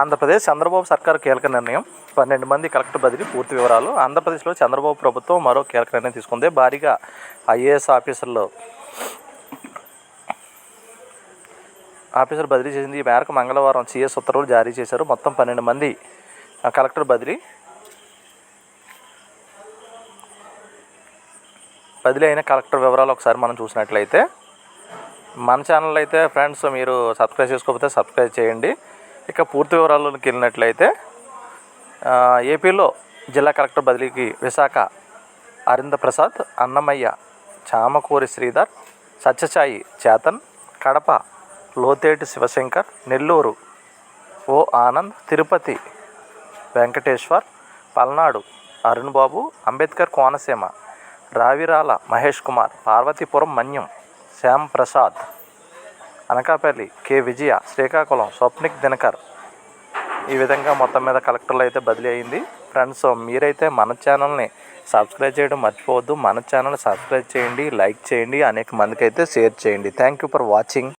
ఆంధ్రప్రదేశ్ చంద్రబాబు సర్కార్ కీలక నిర్ణయం. పన్నెండు మంది కలెక్టర్ బదిలీ పూర్తి వివరాలు. ఆంధ్రప్రదేశ్లో చంద్రబాబు ప్రభుత్వం మరో కీలక నిర్ణయం తీసుకుంది. భారీగా ఐఏఎస్ ఆఫీసర్లు ఆఫీసర్ బదిలీ చేసింది. ఈ మేరకు మంగళవారం సిఎస్ ఉత్తర్వులు జారీ చేశారు. మొత్తం పన్నెండు మంది కలెక్టర్ బదిలీ బదిలీ అయిన కలెక్టర్ వివరాలు ఒకసారి మనం చూసినట్లయితే మన ఛానల్ అయితే ఫ్రెండ్స్ మీరు సబ్స్క్రైబ్ చేసుకోకపోతే సబ్స్క్రైబ్ చేయండి. ఇక పూర్తి వివరాల్లోకి వెళ్ళినట్లయితే ఏపీలో జిల్లా కలెక్టర్ బదిలీకి విశాఖ అరింద ప్రసాద్ అన్నమయ్య చామకూరి శ్రీధర్ సత్యసాయి చేతన్ కడప లోతేటి శివశంకర్ నెల్లూరు ఓ ఆనంద్ తిరుపతి వెంకటేశ్వర్ పల్నాడు అరుణ్ బాబు అంబేద్కర్ కోనసీమ రావిరాల మహేష్ కుమార్ పార్వతీపురం మన్యం శ్యామ్ ప్రసాద్. అనకాపల్లి కే. విజయ శ్రీకాకుళం స్వప్నిక్ దినకర్. ఈ విధంగా మొత్తం మీద కలెక్టర్లు అయితే బదిలీ అయింది. ఫ్రెండ్స్ మీరైతే మన ఛానల్ని సబ్స్క్రైబ్ చేయడం మర్చిపోవద్దు. మన ఛానల్ సబ్స్క్రైబ్ చేయండి లైక్ చేయండి అనేక మందికి అయితే షేర్ చేయండి. Thank you for watching.